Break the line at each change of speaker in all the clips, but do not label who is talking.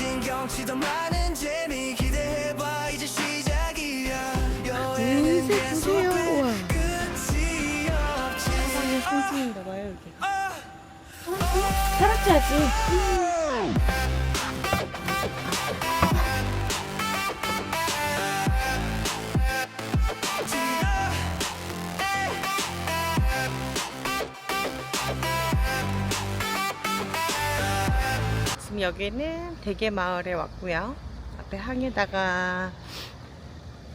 멋진 경치 더 많은 재미 기대해봐 이제 시작이야 여행은. 계속돼. 끝이 없지
세상에 상징인가 봐요, 여기.
아,
타락자지. 여기는 대게 마을에 왔고요. 앞에 항에다가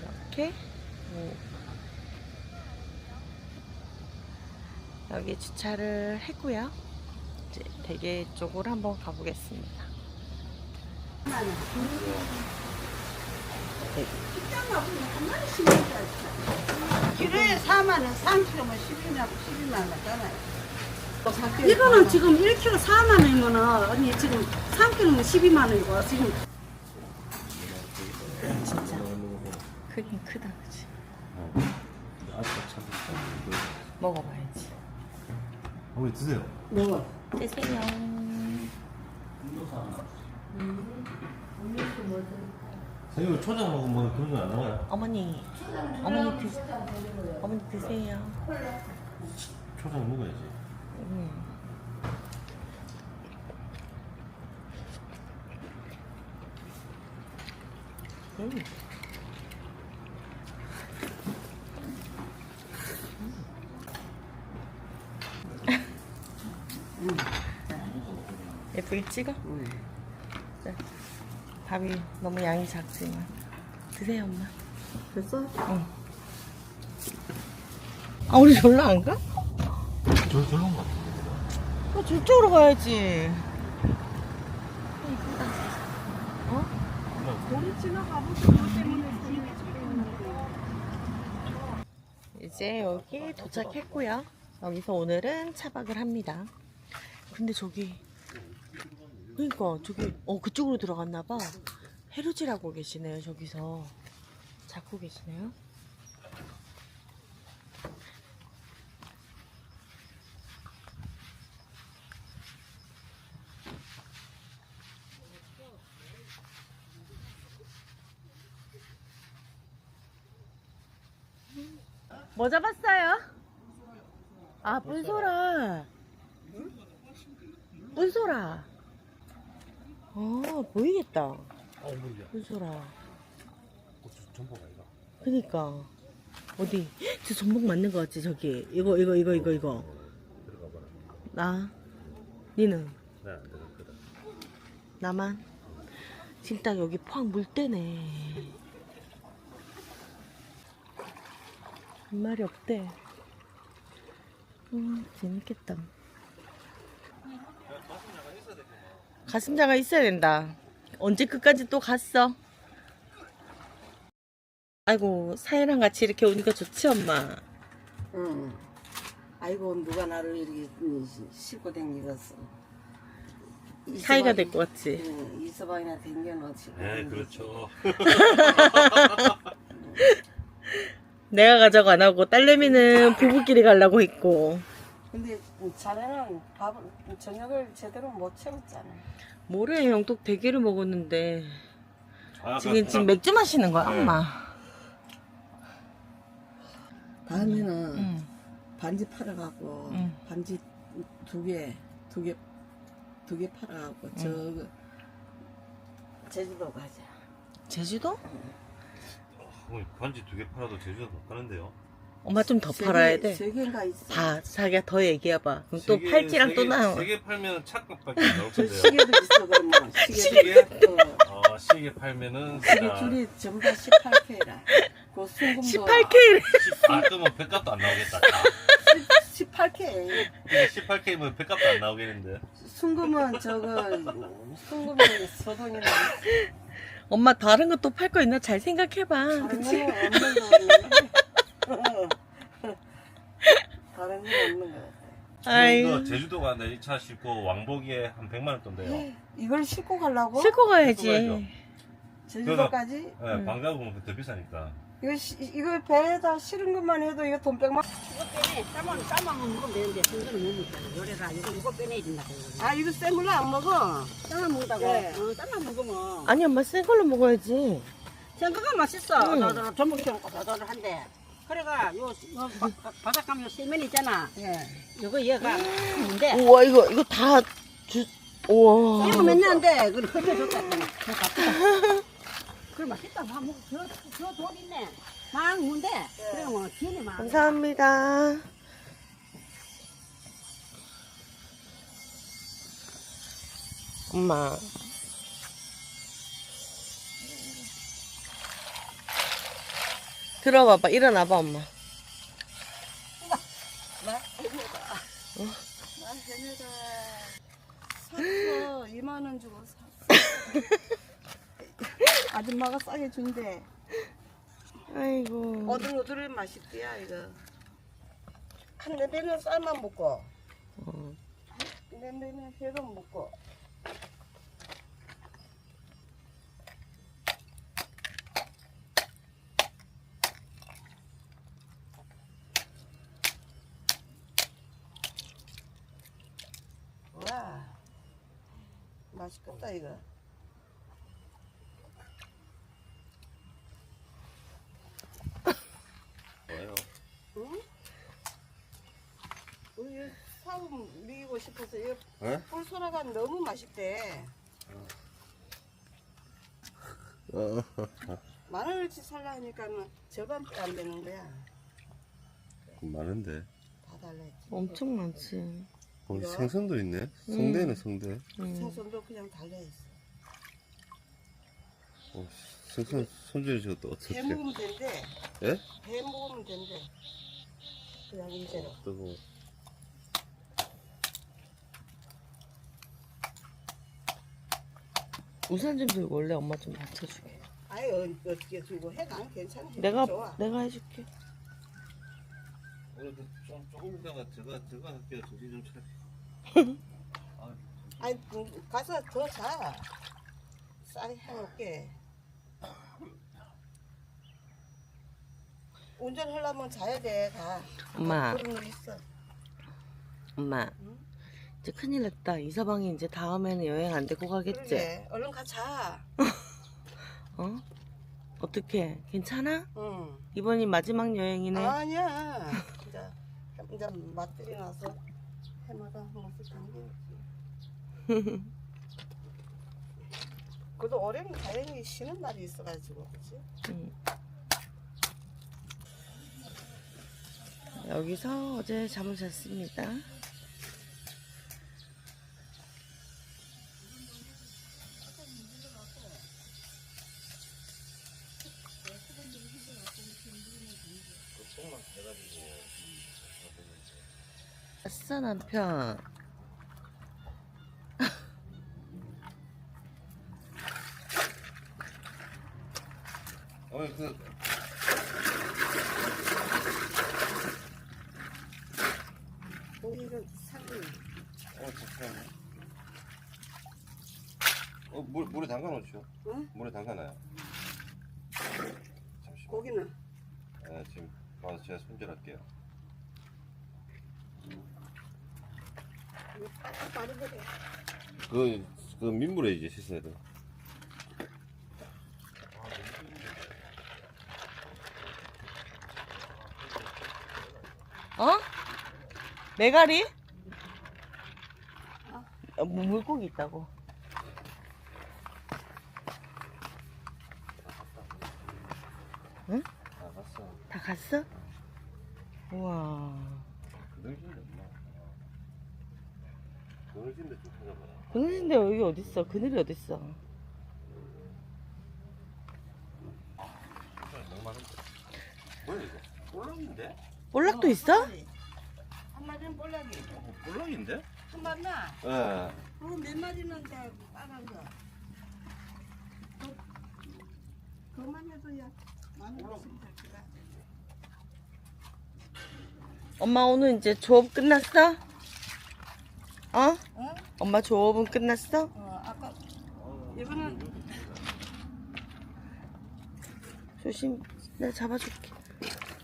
이렇게 뭐 여기 주차를 했고요. 이제 대게 쪽으로 한번 가보겠습니다.
키로에 4만 원, 3kg면 10kg면 12만 원 나잖아요.
이거는 지금 1kg 4만 원이면은 언니 지금 3kg면 12만 원이고 지금
진짜 크긴 크다, 그치? 먹어봐야지.
어머니 드세요.
먹어.
드세요.
생일 초장 먹으면 그런 거안 나와요?
어머니, 어머니 드, 어머니 드세요.
초장 먹어야지.
음. 음. 예쁘게 찍어? 자, 밥이 너무 양이 작지만 드세요 엄마
됐어?
아 우리 절로 안 가?
저 저런 거.
어, 저쪽으로 가야지. 이제 여기 도착했고요. 여기서 오늘은 차박을 합니다. 근데 저기 그러니까 저기 어 그쪽으로 들어갔나 봐. 해루지라고 계시네요. 저기서 잡고 계시네요. 뭐 잡았어요? 아, 뿔소라. 뿔소라. 어, 보이겠다.
어.
뿔소라.
고추 전복 아이가.
그니까. 어디? 저 전복 맞는 거 같지, 저기. 이거, 이거, 이거, 이거, 이거.
들어가 봐라.
나. 니는?
들어갔거든.
나만? 지금 딱 여기 포항 물 때네. 한 마리 없대. 음, 재밌겠다. 가슴자가 있어야 된다. 언제 끝까지 또 갔어? 아이고, 사이랑 같이 이렇게 오니까 좋지, 엄마?
응. 아이고 누가 나를 이렇게 싣고 댕기겠어.
사이가 될 것 같지?
응, 이서방이나 댕겨놓지.
네 그렇죠.
내가 가자고 안 하고, 딸내미는 부부끼리 가려고 했고.
근데 자네는 밥을 저녁을 제대로 못 채웠잖아.
모레 영톡 대게를 먹었는데
아,
지금 지금 맥주 마시는 거야
네.
엄마.
다음에는
응.
반지 팔아갖고
응.
반지 두 개, 두 개, 두 개 팔아갖고 저 제주도 가자.
제주도?
어 머니 반지 두 개 팔아도 제주도 못 가는데요.
엄마
좀더세
팔아야
개-
돼.
세 개가 있어.
다 자기가 더 얘기해봐. 그럼 또
세 개-
팔찌랑
세
또
개-
나와.
세개 팔면 착각밖에 안 나올
저
건데요.
시계도 있어 그러면 시계
시계?
어,
어 시계 팔면은
시계
진짜
줄이 전부 다 18K라. 그 순금도
18K를
18 끄면 백값도 안 나오겠다.
18K.
18K면 백값도 안 나오겠는데.
순금은 저거 순금이 서동이나
엄마 다른 거또팔거 있나 잘 생각해봐.
다른
그치?
거는 없는 거 같네. 다른 건 없는 거 같아.
아이
이거 제주도 가는데 이차 싣고 왕복에 한 100만 원 돈대요.
이걸 싣고 가려고?
싣고
싣고
가야지.
가야죠.
제주도까지?
네, 방가보면 더 비싸니까.
이거 시- 이거 배에다 실은 것만 해도 이거 돈 백만.
이거 빼내. 쌈만 쌈만 먹으면 되는데 생선은 못 먹잖아. 요래가 이거 이거 빼내야 된다고.
아 이거 센 걸로 안 먹어.
쌈만 먹다고.
네.
어, 쌈만 먹으면.
아니 엄마 센 걸로 먹어야지.
생각가 맛있어.
응.
너도 전복처럼 꼬들꼬들한데. 그래가 요, 요 바, 바, 가면 요 세면 있잖아.
예.
요거 얘가 뭔데?
우와 이거 이거 다 주. 우와.
이거 맨날 안 돼. 그걸 흘려줬다. 그래 맛있다. 막. 저, 저돈 있네. 막 뭔데? 그래 뭐 기운이 막.
감사합니다. 엄마. 들어봐봐. 일어나봐, 엄마.
샀어. 2만 원 주고 샀어. 아줌마가 싸게 준대.
아이고.
오들오들해 맛있대야 이거. 한 내배는 쌀만 먹고,
어.
내배는 회도 먹고. 와, 맛있겠다 이거.
뭐예요?
우리 사업 미기고 싶어서 이거
에?
꿀소라가 너무 맛있대. 만 원어치 살라 하니까는 절반밖에 안 되는 거야.
많은데.
다 달라 했지.
엄청 많지.
어,
이거?
생선도 있네. 성대네 성대.
응.
생선도 그냥 달라 했어.
어, 생선 손질해 주셨다 어떻게?
배 먹으면 된대.
예?
배 먹으면 된대. 그냥 이제로.
뜨고.
우산 좀 들고 원래 엄마 좀 받쳐주게.
아예 어, 어떻게 주고 해가 괜찮아.
내가
좋아.
내가 해줄게.
오늘 좀 조금 있다가 제가 제가 할게요. 정신 좀 차려.
아니 음, 가서 더 자. 쌀 해놓게. 운전하려면 자야 돼 다.
엄마.
그런 거 있어.
엄마. 이제 큰일 났다. 이 서방이 이제 다음에는 여행 안 데리고 가겠지?
그러게. 얼른 가자.
어? 어떻게? 괜찮아?
응.
이번이 마지막 여행이네.
아니야. 이제 이제 맛들이 나서 해마다 한 번씩 다니겠지. 그래도 올해는 다행히 쉬는 날이 있어가지고 그렇지?
응. 여기서 어제 잠을 잤습니다. 아싸 남편.
어, 그
고기를 사고
어, 잠깐만. 어, 물 물에 담가 놓죠.
응?
물에 담가 놔요. 잠시만.
고기는
네, 지금 와서 제가 손질할게요.
빠르게 돼.
그, 그 민물에 이제 씻어야 돼.
어? 메가리? 어, 뭐 물고기 있다고. 다 갔어? 우와.
그늘진데 엄마. 그늘진데 좀 찾아봐라.
그늘인데 여기 어딨어? 그늘이 어딨어?
뭐야 이거? 볼락인데?
볼락도 있어?
한 마리는 볼락이.
어, 볼락인데?
한 마리나?
예.
그럼 몇 마리는 다 빨간 거. 그, 그만 해도.
엄마 오늘 이제 조업 끝났어? 어?
어?
엄마 조업은 끝났어?
어, 아까 이거는
조심. 내가 잡아줄게.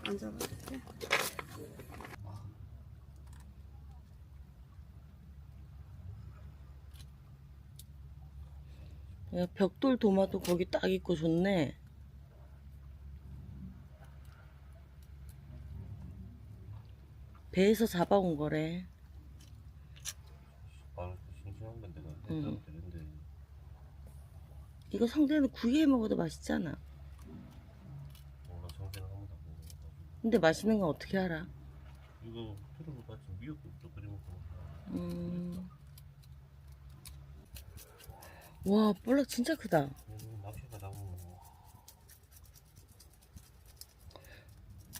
안 잡아줄게.
야, 벽돌 도마도 거기 딱 있고 좋네. 배에서 잡아온 거래.
아, 싱싱한 건데 나
응.
내가 되는데
이거 성대는 구이해 먹어도 맛있잖아.
몰라 성대는 한 번도 안 먹어가지고
근데 맛있는 건 어떻게 알아?
이거 트러블 같이 미역국도 끓여 먹고
음. 와, 볼락 진짜 크다.
음, 낚시가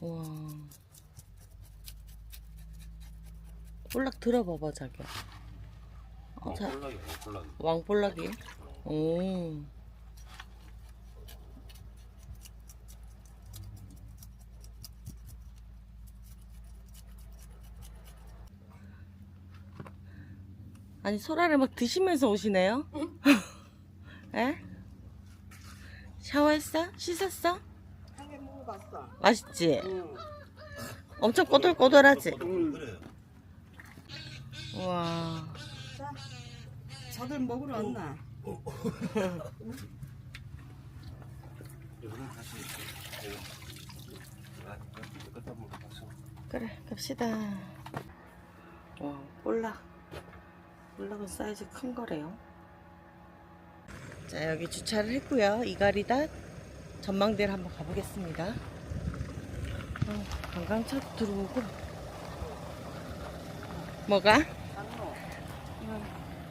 와. 볼락 들어봐봐, 자기야. 어, 자,
꼴락이 뭐 꼴락이
왕볼락이? 오. 아니, 소라를 막 드시면서 오시네요? 에? 샤워했어? 씻었어?
한개 먹어봤어.
맛있지?
응.
엄청 꼬들꼬들하지?
그래
우와.
자, 저들 먹으러 왔나?
그래 갑시다. 와 볼락 볼락은 사이즈 큰 거래요. 자 여기 주차를 했고요. 이가리다 전망대를 한번 가보겠습니다. 어, 관광차도 들어오고. 뭐가?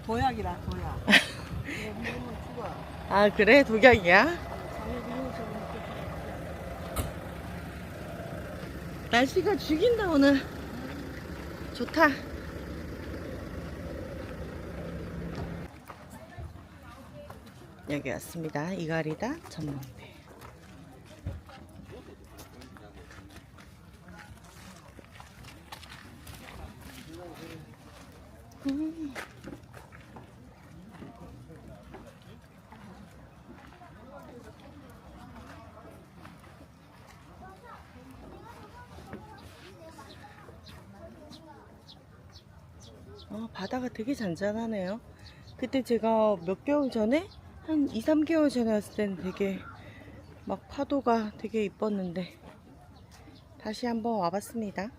도약이라 도약.
아 그래 독약이야? 날씨가 죽인다 오늘 좋다 여기 왔습니다 이가리다 전망대 음. 아, 바다가 되게 잔잔하네요. 그때 제가 몇 개월 전에 한 2, 3개월 전에 왔을 때는 되게 막 파도가 되게 이뻤는데 다시 한번 와봤습니다.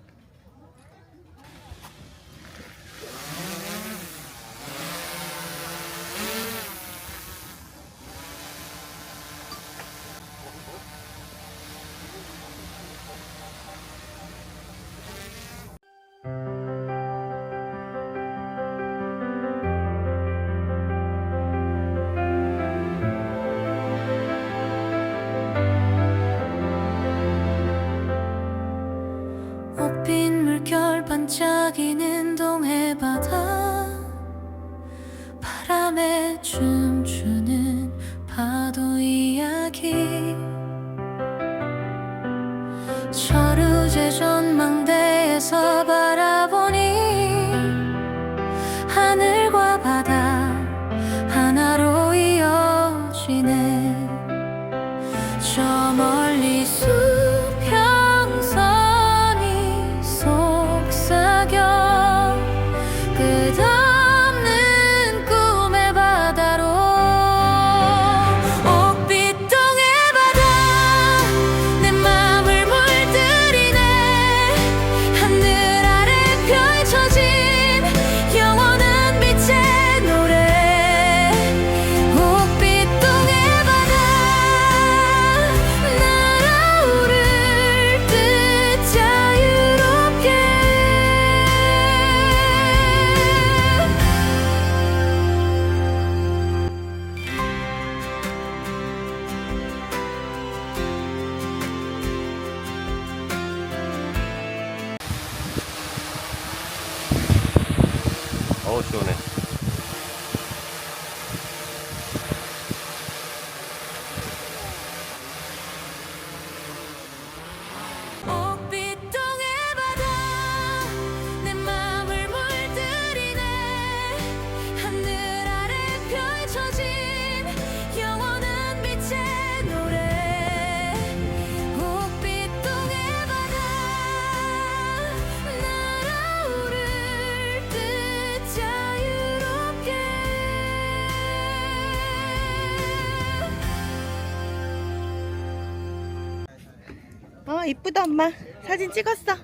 와 이쁘다 엄마 사진 찍었어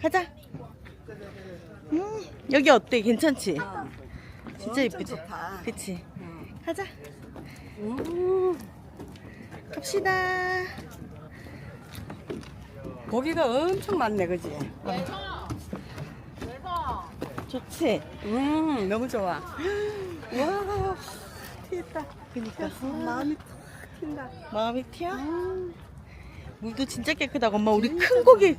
가자 음 여기 어때 괜찮지
어.
진짜 이쁘지
좋다.
그치
어.
가자
음,
갑시다
고기가 엄청 많네, 그지?
좋지
음, 너무 좋아. 와, 튀었다.
그니까
마음이 탁 튄다.
마음이 튀어 물도 진짜 깨끗하고 엄마 우리 큰 고기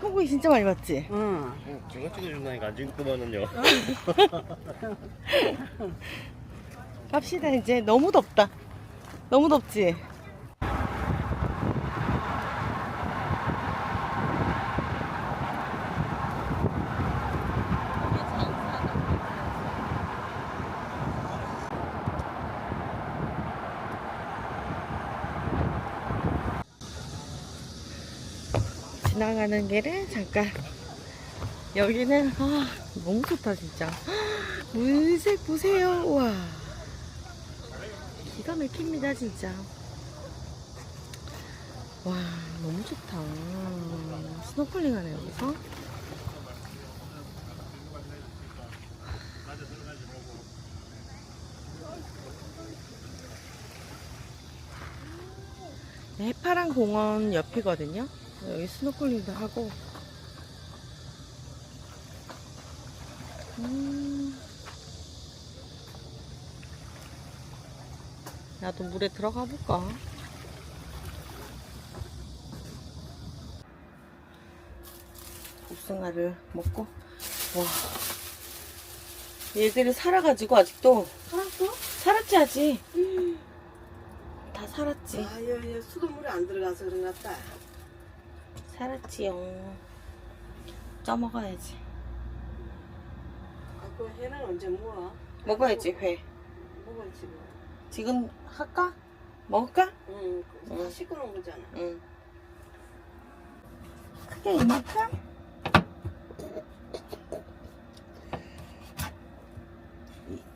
큰 고기 진짜 많이 봤지
응.
제가 찍어준다니까 안 찍더만은요.
갑시다 이제 너무 덥다 너무 덥지 지나가는 길에 잠깐. 여기는 아 너무 좋다 진짜. 물색 보세요. 와. 기가 막힙니다 진짜. 와 너무 좋다. 스노클링 하네 여기서. 네, 해파란 공원 옆이거든요 여기 스노클링도 하고 음. 나도 물에 들어가 볼까? 복숭아를 먹고 와 얘들이 살아가지고 아직도
살았어?
살았지 아직 다 살았지
아, 얘, 얘 수돗물에 안 들어가서 그런 것 같다.
살았지요 쪄 먹어야지
아, 그 해는 언제 모아?
먹어야지 회
먹어야지 뭐.
지금 할까? 먹을까?
응,
응.
다 씻어놓은 거잖아.
응 크게 이만큼?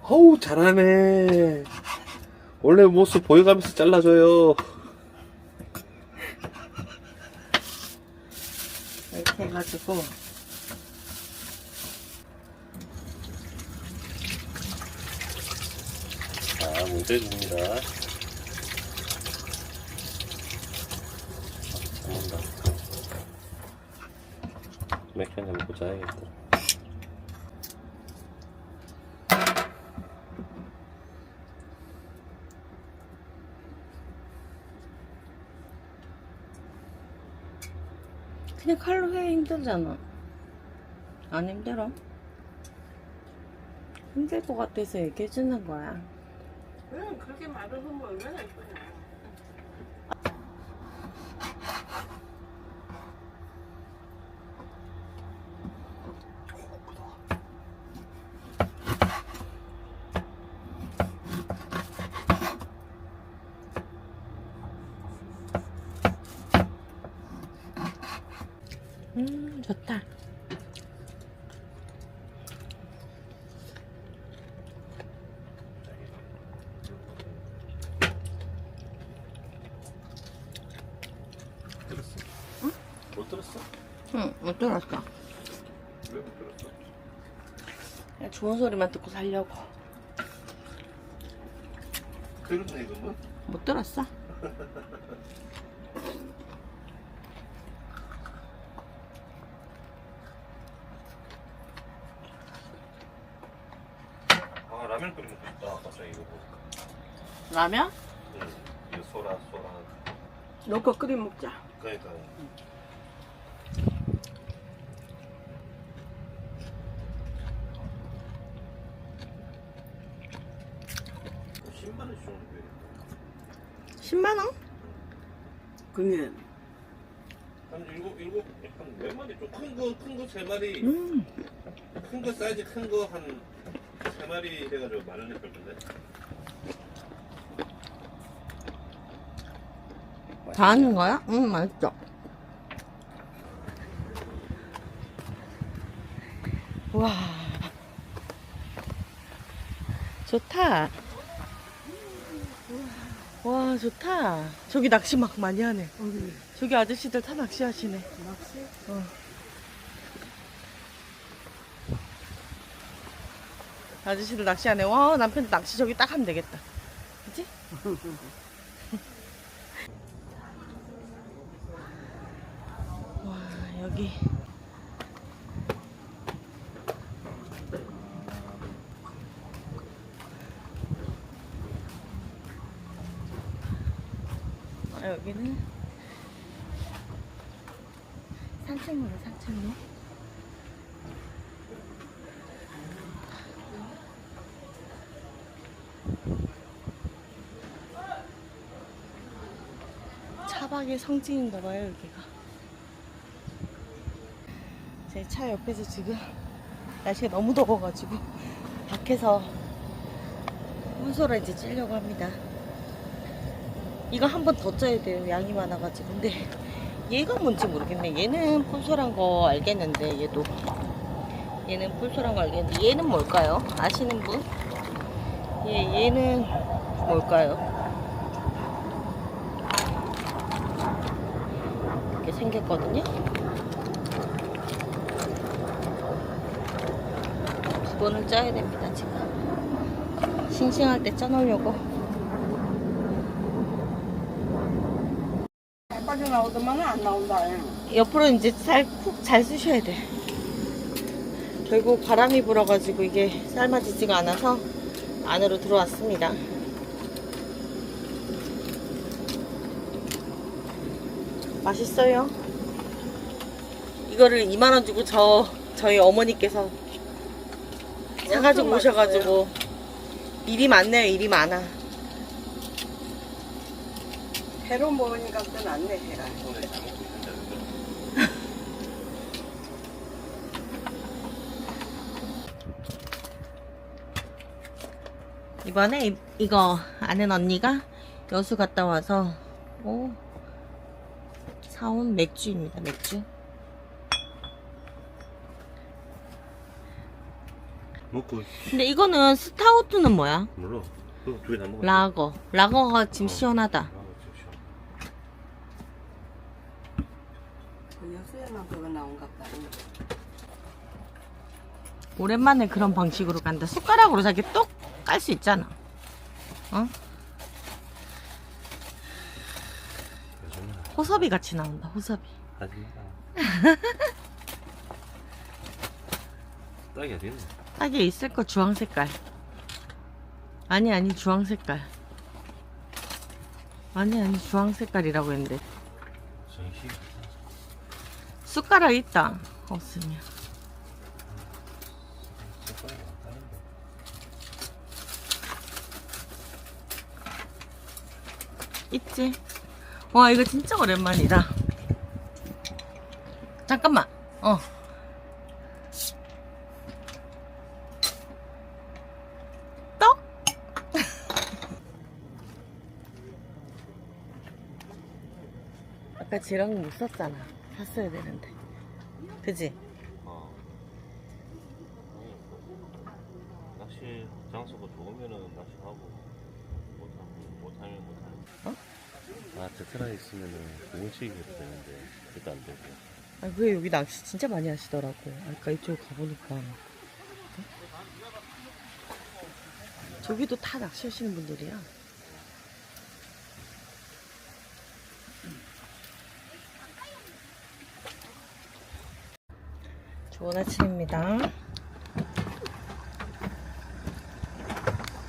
어우 잘하네. 원래 모습 보여가면서 잘라줘요.
이렇게 해가지고
자, 문제줍니다. 잡는다. 맥주 한잔 먹고 자야겠다.
그냥 칼로 해 힘들잖아. 안 힘들어? 힘들 것 같아서 얘기해 주는 거야.
응, 그렇게 말을 하면 얼마나 예쁘냐.
음, 좋다.
못 들었어?
응, 못 들었어.
왜못 들었어?
그냥 좋은 소리만 듣고 살려고.
들었네 이거는?
못 들었어?
아 라면 싶다. 아까 전에 이거 보니까.
라면?
응. 이거 소라 소라.
넣고 끓여 먹자.
그러니까. 신발을 주는데
10만원?
그러면
한 일곱 일곱 한 몇 마리 좀큰거큰거세 마리
음,
큰 거 사이즈 큰 거 한 세 마리 해가지고 만 원에 팔던데
다 하는 거야? 응, 맛있어. 와. 좋다. 와, 좋다. 저기 낚시 막 많이 하네. 저기 아저씨들 다 낚시하시네.
낚시?
어. 아저씨들 낚시하네. 와, 남편 낚시 저기 딱 하면 되겠다. 그치? 와, 여기. 아, 여기는 산책로다, 산책로. 차박의 성지인가 봐요, 여기가. 제 차 옆에서 지금 날씨가 너무 더워가지고 밖에서 혼소를 이제 찌려고 합니다. 이거 한 번 더 쪄야 돼요. 양이 많아가지고. 근데 얘가 뭔지 모르겠네. 얘는 폴솔한 거 알겠는데 얘도 얘는 폴솔한 거 알겠는데 얘는 뭘까요? 아시는 분? 얘 얘는 뭘까요? 이렇게 생겼거든요. 두 번을 짜야 됩니다 지금. 싱싱할 때 짜놓으려고.
빠져나오더만 안 나온다.
옆으로 이제 살푹 잘 쑤셔야 돼. 결국 바람이 불어가지고 이게 삶아지지가 않아서 안으로 들어왔습니다. 맛있어요. 이거를 2만원 주고 저, 저희 어머니께서 사가지고 오셔가지고 일이 많네요, 일이 많아.
회로 먹으니까 또 낫네
그거.
이번에 이, 이거 아는 언니가 여수 갔다 와서 오, 사온 맥주입니다. 맥주.
먹고
근데 이거는 스타우트는 뭐야?
몰라. 그거 두개 다 먹었어.
라거. 라거가 지금
어.
시원하다.
그 여수에만 그거 나온갑다.
오랜만에 그런 방식으로 간다. 숟가락으로 자기 똑 깔 수 있잖아. 어?
요즘은
호섭이 같이 나온다. 호섭이.
마. 딱이 어디 있네.
딱에 있을 거 주황 색깔. 아니 아니 주황 색깔. 아니 아니 주황 색깔이라고 했는데
정식.
숟가락 있다. 없으면.
색깔이.
있지? 와 이거 진짜 오랜만이다. 잠깐만. 어. 떡? 아까 쟤랑 못 샀잖아. 샀어야 되는데. 그지?
어. 아니, 그 낚시 장소가 좋으면은 낚시하고 못하면 못하면 못하는.
어?
아 테트라 있으면은 해도 되는데 그것도 안 되고.
아, 왜 여기 낚시 진짜 많이 하시더라고. 아까 이쪽 가보니까. 어? 저기도 다 낚시하시는 분들이야. 좋은 아침입니다.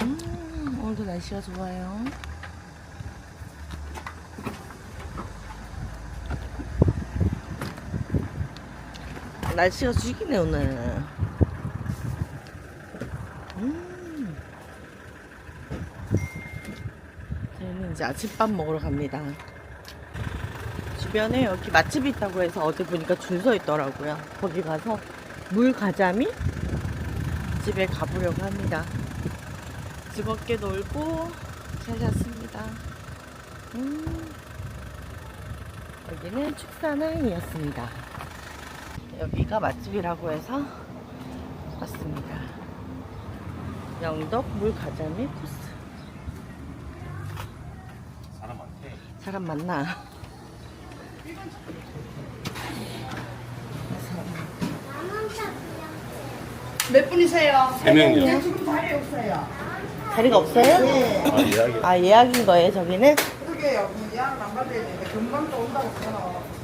음, 오늘도 날씨가 좋아요. 날씨가 죽이네 오늘. 음. 저희는 이제 아침밥 먹으러 갑니다. 주변에 여기 맛집이 있다고 해서 어제 보니까 줄 서 있더라고요. 거기 가서 물 가자미 집에 가보려고 합니다. 즐겁게 놀고 잘 잤습니다. 음. 여기는 축사항이었습니다. 여기가 맛집이라고 해서 왔습니다. 영덕 물가자미 코스.
사람 많대.
사람 많나?
몇 분이세요?
세 명이요.
지금 자리 없어요.
자리가 없어요?
네.
아 이야기.
아 예약인 거예요 저기는?
그러게요. 예약 안 받아야 되는데 금방 또 온다고 그러나.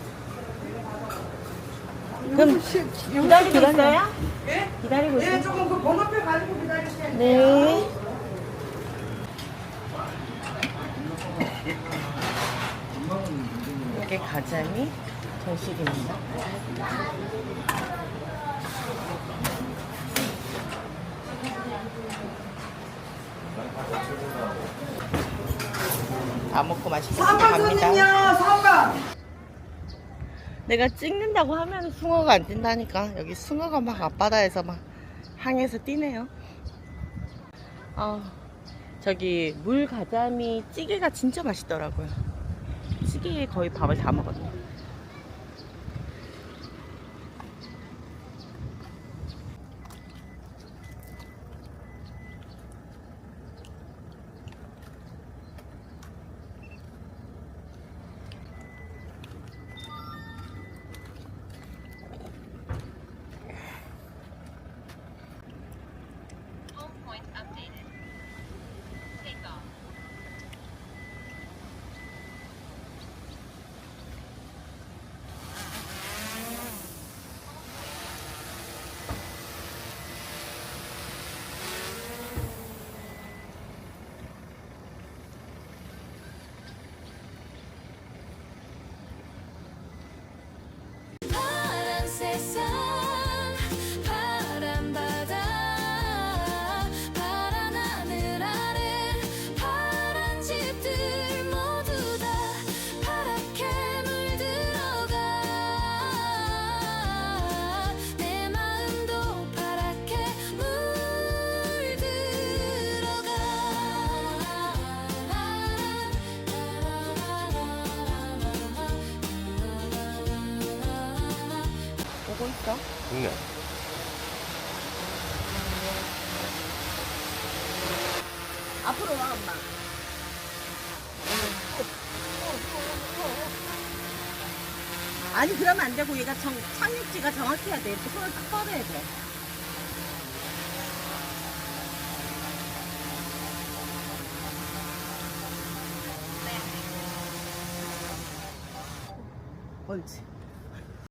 그럼 기다리고 있어요?
예?
기다리고
예,
있어요?
조금 그 번호표 가지고 기다리세요.
네. 이게 가자미 전실입니다. 다 먹고 맛있게
3번
갑니다.
손님요, 3번.
내가 찍는다고 하면 숭어가 안 뛴다니까. 여기 숭어가 막 앞바다에서 막 항해서 뛰네요. 아, 저기 물 가자미 찌개가 진짜 맛있더라고요. 찌개에 거의 밥을 다 먹었네.
파
아니 그러면 안 되고 얘가 정, 착륙지가 정확해야 돼. 이렇게 손을 딱 뻗어야 돼.